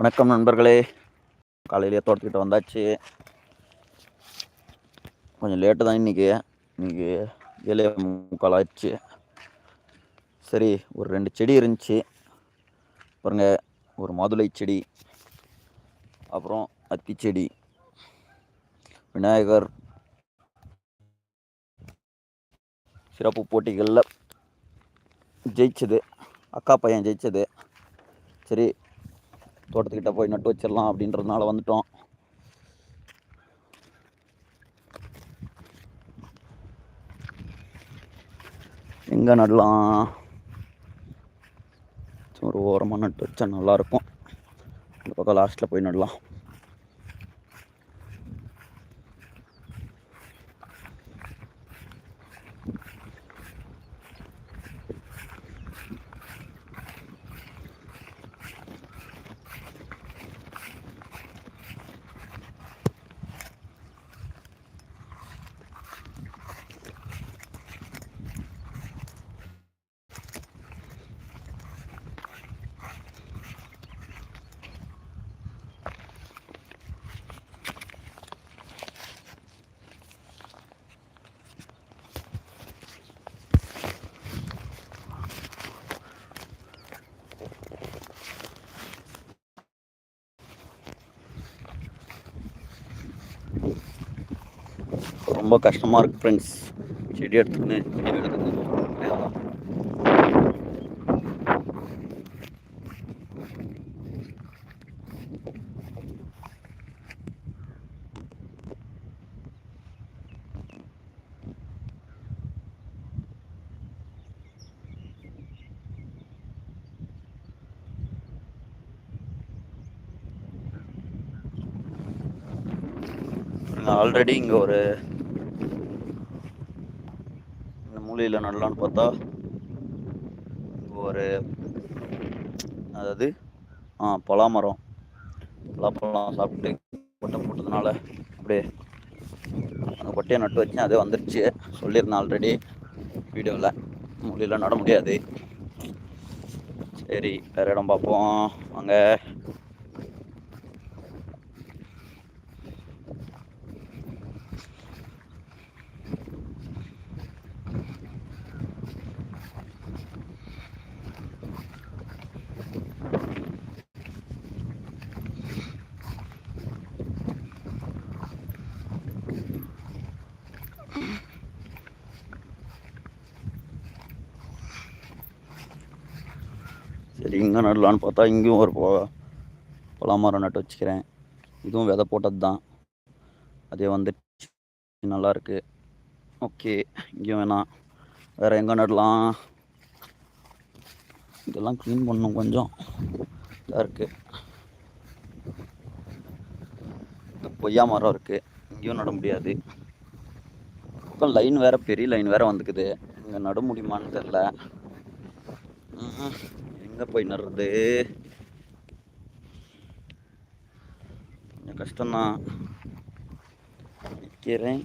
வணக்கம் நண்பர்களே. காலையிலேயே தோட்டத்துக்கிட்ட வந்தாச்சு. கொஞ்சம் லேட்டு தான் இன்றைக்கி இன்றைக்கி ஏழே முக்கால் ஆச்சு சரி ஒரு ரெண்டு செடி இருந்துச்சு. பாருங்க ஒரு மாதுளை செடி அப்புறம் அத்தி செடி விநாயகர் சிறப்பு போட்டிகளில் ஜெயிச்சது. அக்கா பையன் ஜெயிச்சது. சரி தோட்டத்துக்கிட்ட போய் நட்டு வச்சிடலாம் அப்படின்றதுனால வந்துட்டோம். எங்கே நடலாம்? ஒரு ஓரமாக நட்டு வச்சா நல்லாயிருக்கும் இந்த பக்கம் லாஸ்ட்டில் போய் நடலாம். ரொம்ப கஷ்டமாக இருக்குது ஃப்ரெண்ட்ஸ் செடி எடுத்துக்கின்னு ஆல்ரெடி இங்கே ஒரு இந்த மூலையில் நடலான்னு பார்த்தா ஒரு அதாவது ஆ பலாமரம். பலாப்பழம் சாப்பிட்டு கொட்டை போட்டதுனால அப்படியே அந்த கொட்டையை நட்டு வச்சேன். அதே வந்துருச்சு. சொல்லியிருந்தேன் ஆல்ரெடி வீடியோவில் மூலையில் நட முடியாது. சரி வேறு இடம் பார்ப்போம். அங்கே சரி இங்கே நடலான்னு பார்த்தா இங்கேயும் ஒரு பலாமரம் நட்டு வச்சுக்கிறேன். இதுவும் விதை போட்டது தான் அதே வந்துடுச்சு. நல்லாயிருக்கு. ஓகே. இங்கேயும் வேணாம் வேறு எங்கே நடலாம்? இதெல்லாம் க்ளீன் பண்ணும் கொஞ்சம். இதாக இருக்குது கொய்யா மரம் இருக்குது இங்கேயும் நட முடியாது. இப்போ லைன் வேறு பெரிய லைன் வேறு வந்துக்குது. இங்கே நட முடியுமான்னு தெரில எங்கே போய் நடுறது கொஞ்சம் கஷ்டம்தான். நிற்கிறேன்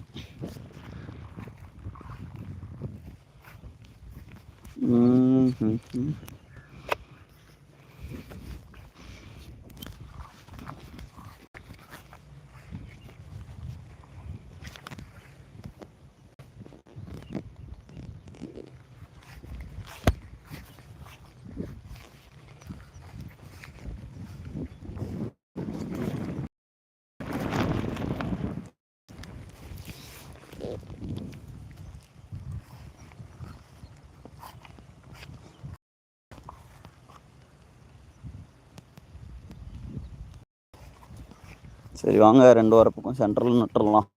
சரி வாங்க. ரெண்டு வார பக்கம் சென்ட்ரல் நட்டுறலாம்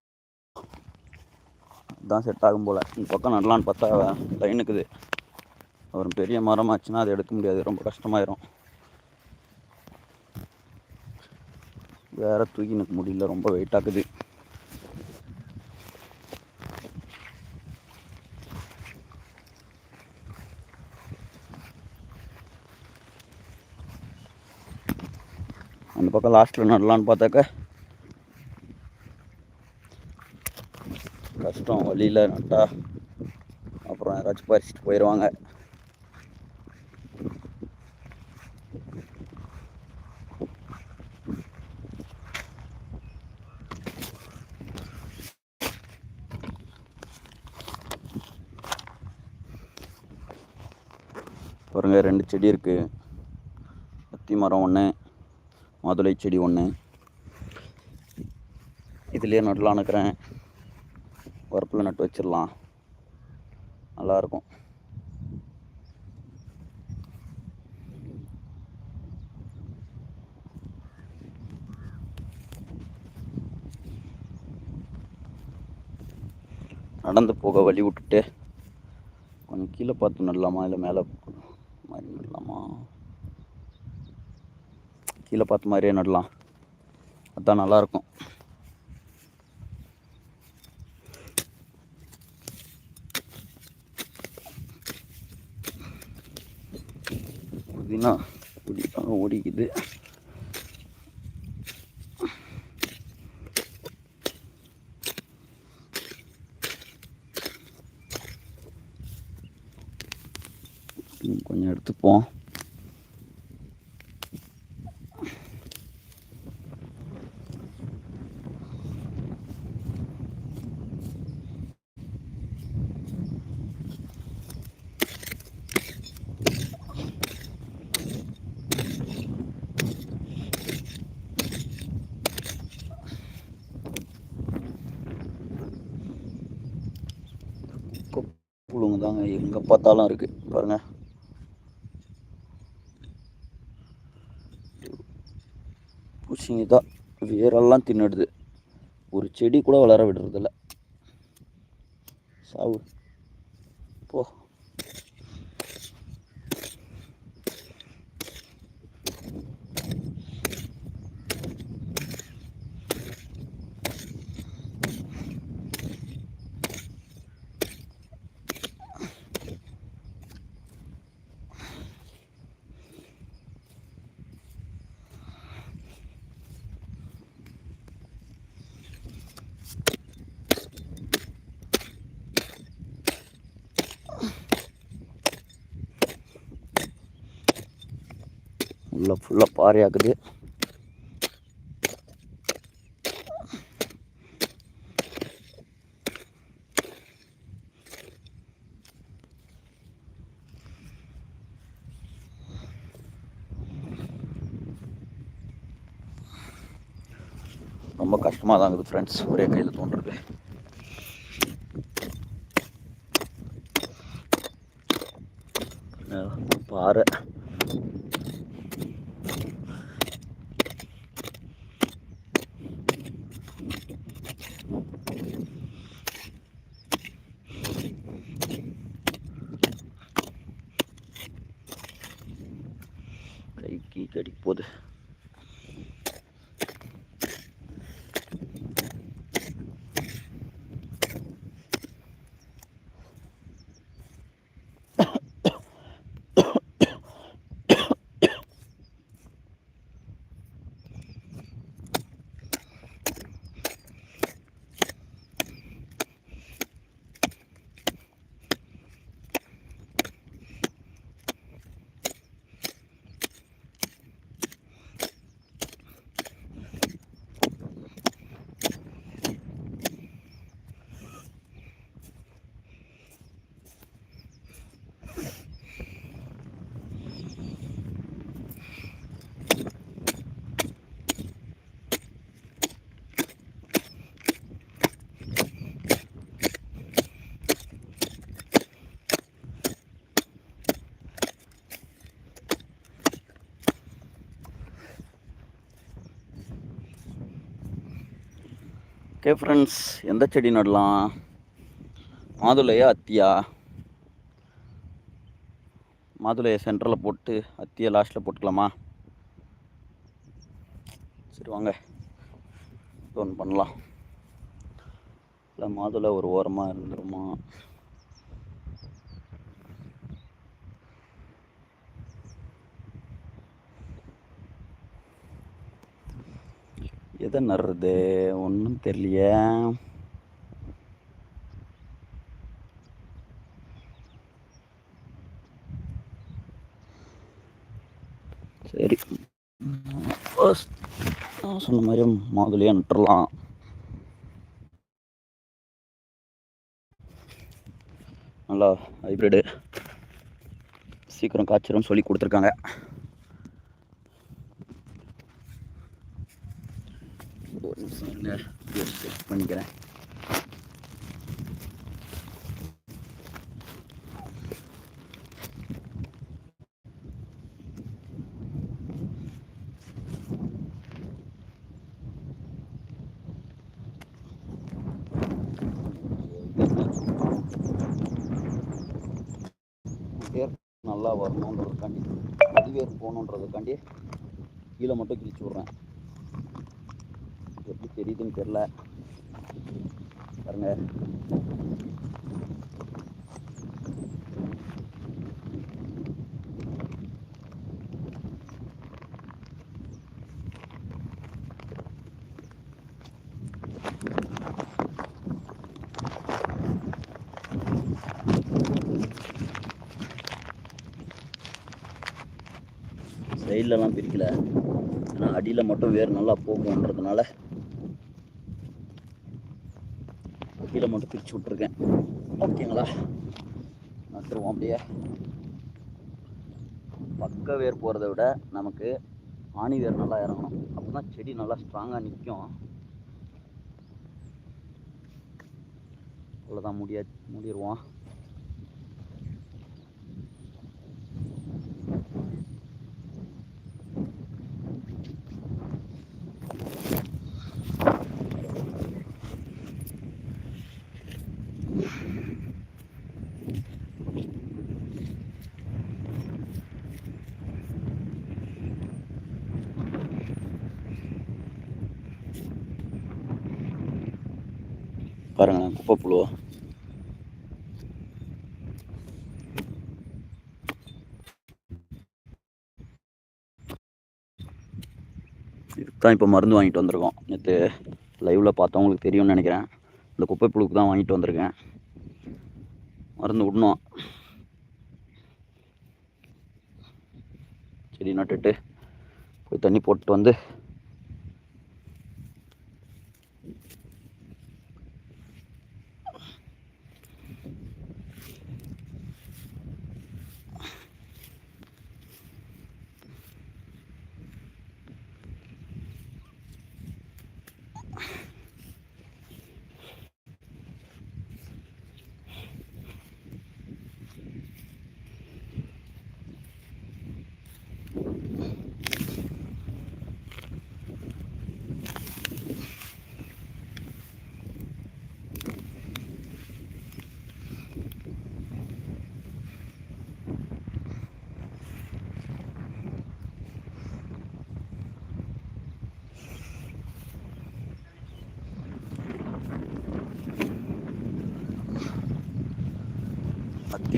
அதுதான் செட் ஆகும் போல். இந்த பக்கம் நடலான்னு பார்த்தா லைனுக்குது ஒரு பெரிய மரம் ஆச்சுன்னா அதை எடுக்க முடியாது. ரொம்ப கஷ்டமாயிரும். வேற தூக்கி எனக்கு முடியல. ரொம்ப வெயிட் ஆகுது அந்த பக்கம் லாஸ்ட்டில் நடலான்னு பார்த்தாக்க வழியில் நட்டால் அப்புறம் யாராச்சும் பறிச்சுட்டு போயிடுவாங்க பாருங்கள் ரெண்டு செடி இருக்குது அத்தி மரம் ஒன்று மாதுளை செடி ஒன்று இதுலேயே நடலாம் நினைக்கிறேன் வரப்பில் நட்டு வச்சிடலாம் நல்லாயிருக்கும் நடந்து போக வழி விட்டுட்டு கொஞ்சம் கீழே பார்த்து நடலாமா இல்லை மேலே மாதிரி நடலாமா கீழே பார்த்த மாதிரியே நடலாம் அதான் நல்லாயிருக்கும் புதினா ஓடி ஓடிக்குது. கொஞ்சம் எடுத்துப்போம். புழுங்க தாங்க எங்கே பார்த்தாலும் இருக்குது பாருங்கள் பூச்சிங்க தான் வேரெல்லாம் தின்னுடுது. ஒரு செடி கூட வளர விடுறதில்ல. சாவு. போ. உள்ள ஃபுல்லாக பாறையாக்குது ரொம்ப கஷ்டமாக தான் இருக்குது ஃப்ரெண்ட்ஸ் ஒரே கையில் தோன்றுறது கைக்கு கடி போகுது. ஓகே ஃப்ரெண்ட்ஸ் எந்த செடி நடலாம்? மாதுளையா அத்தியா? மாதுளையை சென்டரில் போட்டு அத்தியை லாஸ்ட்டில் போட்டுக்கலாமா? சரி வாங்க. ஒன்று பண்ணலாம். இல்லை மாதுளை ஒரு ஓரமாக இருந்துருமா? எதை நடுறது ஒன்றும் தெரியலையே சரி. நான் சொன்ன மாதிரி மாதுளையாக நட்டுறலாம். நல்லா ஹைப்ரிடு சீக்கிரம் காய்ச்சிரும் சொல்லி கொடுத்துருக்காங்க ஒரு செக் பண்ணிக்கிறேன் நல்லா வரணுன்றதுக்காண்டி அடிவேர் போகணுன்றதுக்காண்டி கீழே மட்டும் கிழிச்சு விட்றேன். எப்படி தெரியுதுன்னு தெரில பாருங்க. சைட்லலாம் பிரிக்கல. ஆனால் அடியில் மட்டும் வேர் நல்லா போகுன்றதுனால கீழே மட்டும் பிரித்து விட்ருக்கேன் ஓகேங்களா? நட்டுருவோம் அப்படியே பக்க வேர் போகிறத விட நமக்கு ஆணி வேர் நல்லா இறங்கணும். அப்போ தான் செடி நல்லா ஸ்ட்ராங்காக நிற்கும் அவ்வளோதான் முடியா முடிடுவோம் பாருங்களேன் குப்பை இப்போ மருந்து வாங்கிட்டு வந்திருக்கோம். நேற்று லைவில் பார்த்தவங்களுக்கு தெரியும்னு நினைக்கிறேன். இந்த குப்பை புழுக்கு தான் வாங்கிட்டு வந்திருக்கேன். மருந்து விடணும். செடி நட்டுட்டு போய் தண்ணி போட்டு வந்து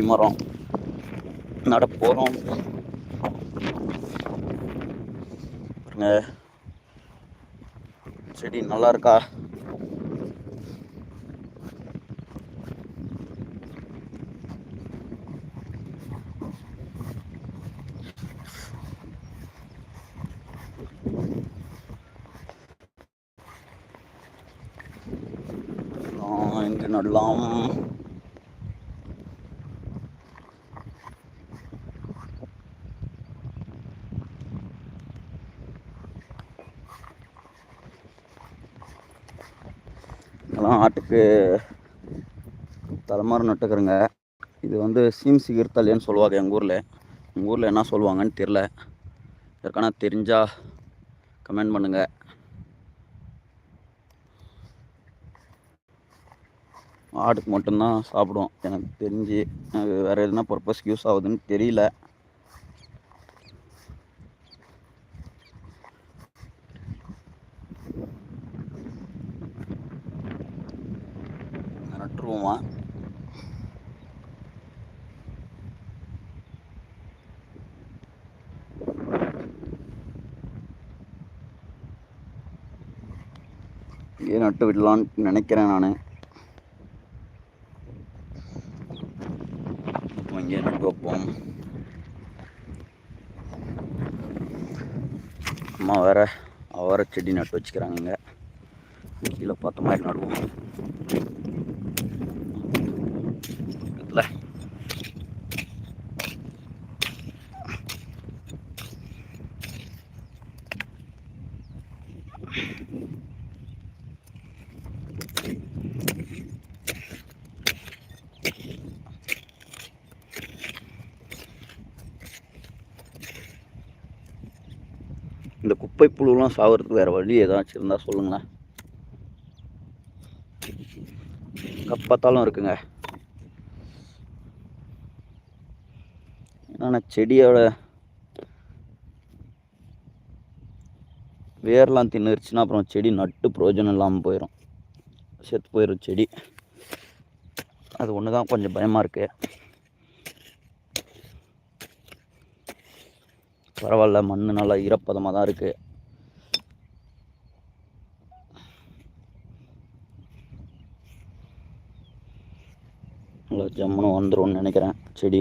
அத்தி மரம். நட போகிறோம் பாருங்க. செடி நல்லா இருக்கா? ஆ, எங்க நடலாம். இதெல்லாம் தலைமாறு நட்டுக்கிறேங்க. இது வந்து சீம் சிகிர்த்தல்னு சொல்லுவாங்க எங்கள் ஊரில். எங்கள் ஊரில் என்ன சொல்லுவாங்கன்னு தெரில யாருக்கானா தெரிஞ்சால் கமெண்ட் பண்ணுங்கள் ஆடுக்கு மட்டும்தான் சாப்பிடும் எனக்கு தெரிஞ்சு எனக்கு வேறு எதுனா பர்பஸ்க்கு யூஸ் ஆகுதுன்னு தெரியல நட்டுருவோமா இங்கே நட்டு விடலான்னு நினைக்கிறேன் நான். இங்கே நட்டு வைப்போம். அம்மா வேற அவரை செடி நட்டு வச்சுக்கிறாங்க கீழே பார்த்த மாதிரி நடுவோம். இந்த குப்பை புழுலாம் சாகிறதுக்கு வேறு வழி ஏதாச்சும் இருந்தால் சொல்லுங்களேன் கப்பாத்தாலும் இருக்குங்க. என்னென்னா செடியோட வேர்லாம் தின்னுருச்சுன்னா அப்புறம் செடி நட்டு பிரயோஜனம் இல்லாமல் போயிடும் செத்து போயிடும் செடி. அது ஒன்று தான். கொஞ்சம் பயமாக இருக்குது பரவாயில்ல. மண் நல்லா ஈரப்பதமாக தான் இருக்குது நல்லா ஜம்முன்னு வந்துரும்னு நினைக்கிறேன் செடி.